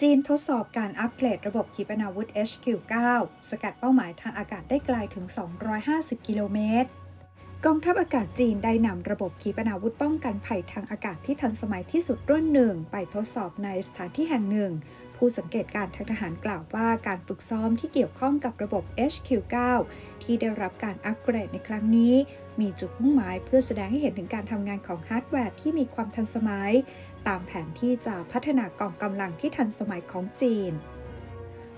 จีนทดสอบการอัปเกรดระบบขีปนาวุธ HQ-9 สกัดเป้าหมายทางอากาศได้ไกลถึง 250 กิโลเมตร กองทัพอากาศจีนได้นำระบบขีปนาวุธป้องกันภัยทางอากาศที่ทันสมัยที่สุดรุ่นหนึ่ง ไปทดสอบในสถานที่แห่งหนึ่ง ผู้สังเกตการทางทหารกล่าวว่าการฝึกซ้อมที่เกี่ยวข้องกับระบบ HQ-9 ที่ได้รับการอัปเกรดในครั้งนี้ มีจุดมุ่งหมายเพื่อแสดงให้เห็นถึงการทำงานของฮาร์ดแวร์ที่มีความทันสมัย ตามแผนที่จะพัฒนากองกำลังที่ทันสมัยของจีน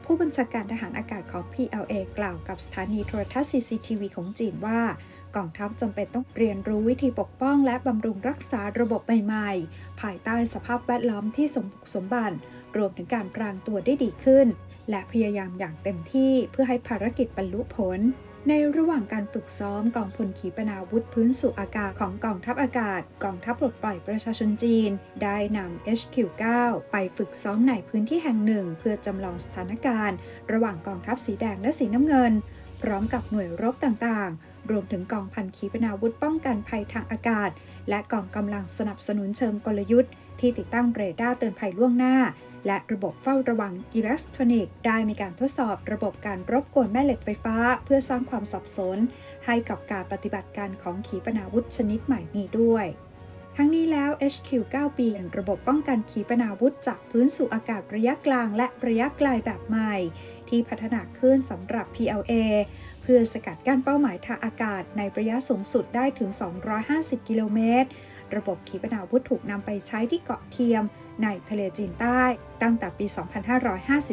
ผู้บัญชาการทหารอากาศของ PLA กล่าวกับสถานีโทรทัศน์ CCTV ของจีนว่า กองทัพจำเป็นต้องเรียนรู้วิธีปกป้องและบำรุงรักษาระบบใหม่ ๆ ภายใต้สภาพแวดล้อมที่สมบุกสมบัน รวมถึงการปรางตัวได้ดีขึ้น และพยายามอย่างเต็มที่เพื่อให้ภารกิจบรรลุผล ในระหว่างการฝึกซ้อมกองพลขีปนาวุธพื้นสู่อากาศของกองทัพอากาศ กองทัพปลดปล่อยประชาชนจีน ได้นำ HQ-9 ไปฝึกซ้อมในพื้นที่แห่งหนึ่ง เพื่อจำลองสถานการณ์ ระหว่างกองทัพสีแดงและสีน้ำเงิน พร้อมกับหน่วยรบต่างๆรวมถึงกองพันขีปนาวุธป้องกันภัยทางอากาศ และกองกำลังสนับสนุนเชิงกลยุทธ์ ที่ติดตั้งเรดาร์เตือนภัยล่วงหน้า และระบบเฝ้าระวังอิเล็กทรอนิกส์ได้มีการทดสอบระบบการรบกวนแม่เหล็กไฟฟ้า เพื่อสร้างความสับสน ให้กับการปฏิบัติการของขีปนาวุธชนิดใหม่นี้ด้วยทั้งนี้แล้ว HQ-9B เป็นระบบป้องกันขีปนาวุธจากพื้นสู่อากาศระยะกลางและระยะไกลแบบใหม่ ที่พัฒนาขึ้นสำหรับ PLA เพื่อสกัดกั้นเป้าหมายทางอากาศในระยะสูงสุดได้ถึง 250 กิโลเมตร ระบบขีปนาวุธถูกนำไปใช้ที่เกาะเทียม ในทะเลจีนใต้ ตั้งแต่ปี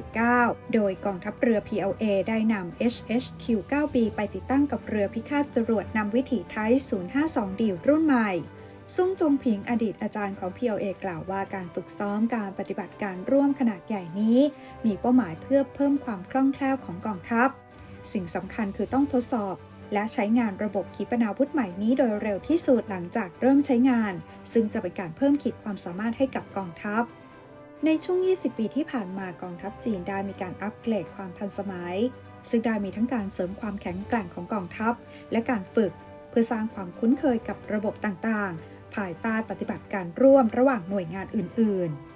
2559 โดยกองทัพเรือ PLA ได้นำ HHQ-9B ไปติดตั้งกับเรือพิฆาตจรวดนำวิถีไทย 052D รุ่นใหม่ซุ่งจงผิงอดีตอาจารย์ของ PLA กล่าวว่าการฝึกซ้อมการปฏิบัติการร่วมขนาดใหญ่นี้ มีเป้าหมายเพื่อเพิ่มความคล่องแคล่วของกองทัพ สิ่งสำคัญคือต้องทดสอบ และใช้งานระบบขีปนาวุธใหม่นี้โดยเร็วที่สุดหลังจากเริ่มใช้งาน ซึ่งจะเป็นการเพิ่มขีดความสามารถให้กับกองทัพ ในช่วง 20 ปีที่ผ่านมากองทัพจีนได้มีการอัปเกรดความทันสมัย ซึ่งได้มีทั้งการเสริมความแข็งแกร่งของกองทัพ และการฝึก เพื่อสร้างความคุ้นเคยกับระบบต่างๆ ภายใต้ปฏิบัติการร่วมระหว่างหน่วยงานอื่น ๆ